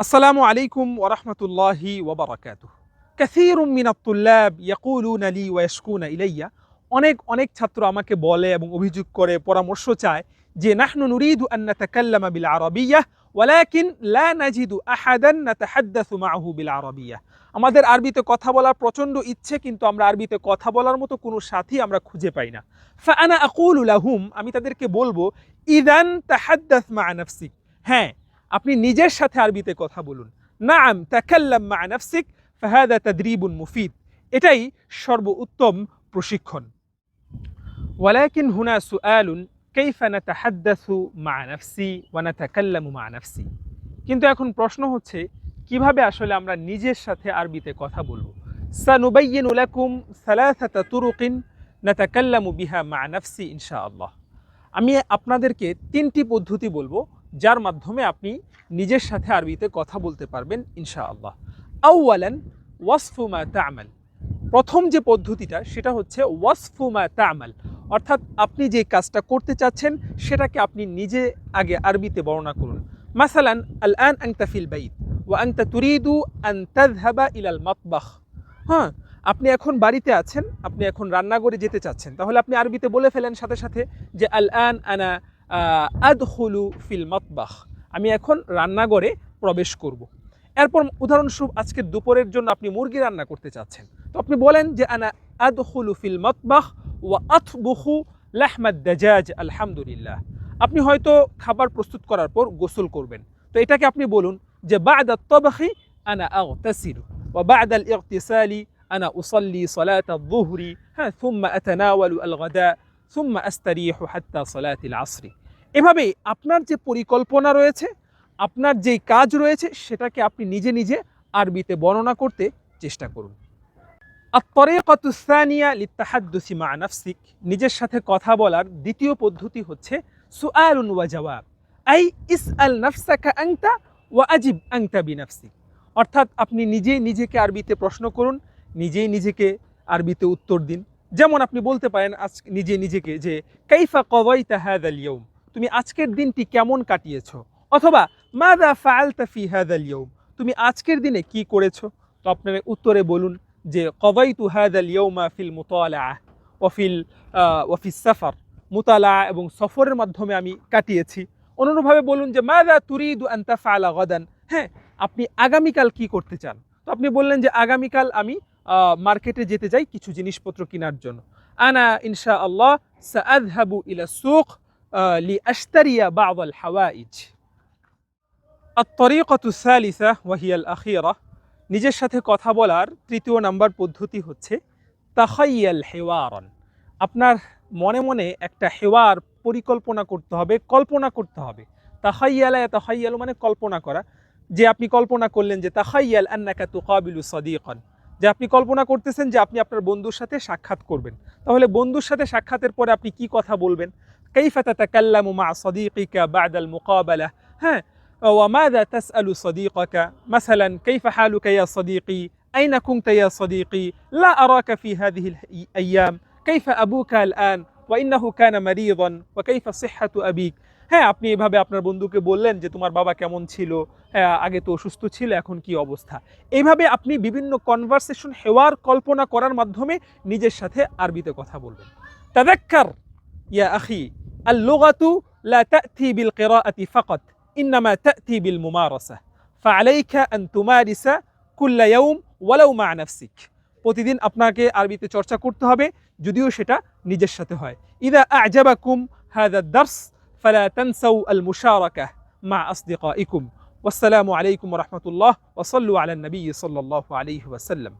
السلام عليكم ورحمة الله وبركاته كثير من الطلاب يقولون لي ويشكون إلي অনেক অনেক ছাত্র আমাকে বলে এবং অভিযোগ করে পরামর্শ চায় যে নাহনু নুরিদু আন নাতাকাল্লামা বিল আরাবিয়াহ ওয়ালাকিন লা নাজিদু আহাদান নাতাহাদ্দাসু মাআহু বিল আরাবিয়াহ আমাদের আরবিতে কথা বলার প্রচণ্ড ইচ্ছে কিন্তু আমরা আরবিতে কথা বলার মতো কোনো সাথী আমরা খুঁজে পাই না ফাআনা আকুলু লাহুম আমি তাদেরকে বলবো ইদান তাহাদ্দাস মা নাফসিক হ্যাঁ আপনি নিজের সাথে আরবিতে কথা বলুন। নাম, তাকাল্লাম মা নাফসিক, ফাহাদা তাদরিবুন মুফিদ। এটাই সর্বোত্তম প্রশিক্ষণ। ওয়ালাকিন হুনা সুআলুন, কাইফা নাতাহাদাসু মা নাফসি ওয়া নাতাকাল্লামু মা নাফসি। কিন্তু এখন প্রশ্ন হচ্ছে, কীভাবে আসলে আমরা নিজের সাথে আরবিতে কথা বলব? সানুবাইয়িন লাকুম সালাসাতা তুরুকিন নাতাকাল্লামু বিহা মা নাফসি ইনশাআল্লাহ। আমি আপনাদেরকে তিনটি পদ্ধতি বলব। যার মাধ্যমে আপনি নিজের সাথে আরবিতে কথা বলতে পারবেন, ইনশাআল্লাহ। আউয়ালান ওয়াসফু মা তা'মাল। প্রথম যে পদ্ধতিটা, সেটা হচ্ছে ওয়াসফু মা তা'মাল। অর্থাৎ আপনি যে কাজটা করতে চাচ্ছেন, সেটাকে আপনি নিজে আগে আরবিতে বর্ণনা করুন। মাসালান আল আন আংতা ফিল বাইত, ওয়া আংতা তুরিদু আন তাযহাবা ইলাল মতবাহ। হ্যাঁ আপনি এখন বাড়িতে আছেন, আপনি এখন রান্নাঘরে যেতে চাচ্ছেন, তাহলে আপনি আরবিতে বলে ফেলেন সাথে সাথে যে আল আন আনা আদখুলু ফিল মাতবাখ আমি এখন রান্নাঘরে প্রবেশ করব। এরপর উদাহরণস্বরূপ আজকে দুপুরের জন্য আপনি মুরগি রান্না করতে চাচ্ছেন তো আপনি বলেন যে আনা আদখুলু ফিল মাতবাখ ওয়া আতবুহু লাহমাদ দাজাজ আলহামদুলিল্লাহ আপনি হয়তো খাবার প্রস্তুত করার পর গোসল করবেন তো এটাকে আপনি বলুন যে বাদা তবাখি আনা আগতাসিলু ওয়া বাদা আল ইগতিসালি আনা উসাল্লি সালাত الظهر হ্যাঁ ثم أتناول الغداء ثم أستريح حتى صلاة العصر এভাবেই আপনার যে পরিকল্পনা রয়েছে, আপনার যেই কাজ রয়েছে, সেটাকে আপনি নিজে নিজে আরবিতে বর্ণনা করতে চেষ্টা করুন। আত্তরেকতুসানিয়া লিত্তাহাদ্দুসি মা নাফসিক, নিজের সাথে কথা বলার দ্বিতীয় পদ্ধতি হচ্ছে সুআলুন ওয়া জবাব আই ইস আল নাফসাকা আংতা ওয়া আজিব আংতা বিনাফসিক। অর্থাৎ আপনি নিজেই নিজেকে আরবিতে প্রশ্ন করুন, নিজেই নিজেকে আরবিতে উত্তর দিন। যেমন আপনি বলতে পারেন আজ নিজে নিজেকে যে, কাইফা কওয়াই তাহাদ আলিয়ম তুমি আজকের দিনটি কেমন কাটিয়েছ? অথবা, মাদা ফাআলতা ফি হাদাল ইয়ৌম তুমি আজকের দিনে কি করেছ? তো আপনার উত্তরে বলুন যে, কদাইতু হাদাল ইয়ৌমা ফিল মুতালা ওয়াফিল ওয়াফিস সাফার। মুতালা এবং সফরের মাধ্যমে আমি কাটিয়েছি। অন্যভাবে বলুন যে, মাদা তুরিদু আন্তা ফালা গদান? হ্যাঁ আপনি আগামীকাল কি করতে চান? তো আপনি বললেন যে, আগামীকাল আমি মার্কেটে যেতে চাই কিছু জিনিসপত্র কেনার জন্য। আনা ইনশা আল্লাহ সাআযহাবু ইলা সুক লিআশতারিয়া বা'দ আল হাওয়াইজ الطريقة الثالثة وهي الأخيرة নিজের সাথে কথা বলার তৃতীয় নাম্বার পদ্ধতি হচ্ছে তাখাইয়াল হেওয়ারন আপনার মনে মনে একটা হেওয়ার পরিকল্পনা করতে হবে কল্পনা করতে হবে তাখাইয়ালা তাখাইয়াল মানে কল্পনা করা যে আপনি কল্পনা করলেন যে তাখাইয়াল আন্নাকা তুকাবিলু সদিকন যে আপনি কল্পনা করতেছেন যে আপনি আপনার বন্ধুর সাথে সাক্ষাৎ করবেন তাহলে বন্ধুর সাথে সাক্ষাতের পরে আপনি কি কথা বলবেন কাইফা তাতাকাল্লামু মা সদিকিকা বাদাল মুকাবালা হ্যাঁ وماذا تسأل صديقك مثلا كيف حالك يا صديقي أين كنت يا صديقي لا أراك في هذه الأيام كيف أبوك الآن وإنه كان مريضا وكيف صحة أبيك হ্যাঁ আপনি এভাবে আপনার বন্ধুকে বললেন যে তোমার বাবা কেমন ছিল হ্যাঁ আগে তো অসুস্থ ছিল এখন কি অবস্থা এইভাবে আপনি বিভিন্ন কনভারসেশন হেওয়ার কল্পনা করার মাধ্যমে নিজের সাথে আরবিতে কথা বলবেন তাদাক্কার ইয়া আখি اللغة لا تأتي بالقراءة فقط إنما تأتي بالممارسة فعليك أن تمارس كل يوم ولو مع نفسك প্রতিদিন আপনাকে আরবিতে চর্চা করতে হবে যদিও সেটা নিজের সাথে হয় إذا أعجبكم هذا الدرس فلا تنسوا المشاركة مع أصدقائكم والسلام عليكم ورحمة الله وصلوا على النبي صلى الله عليه وسلم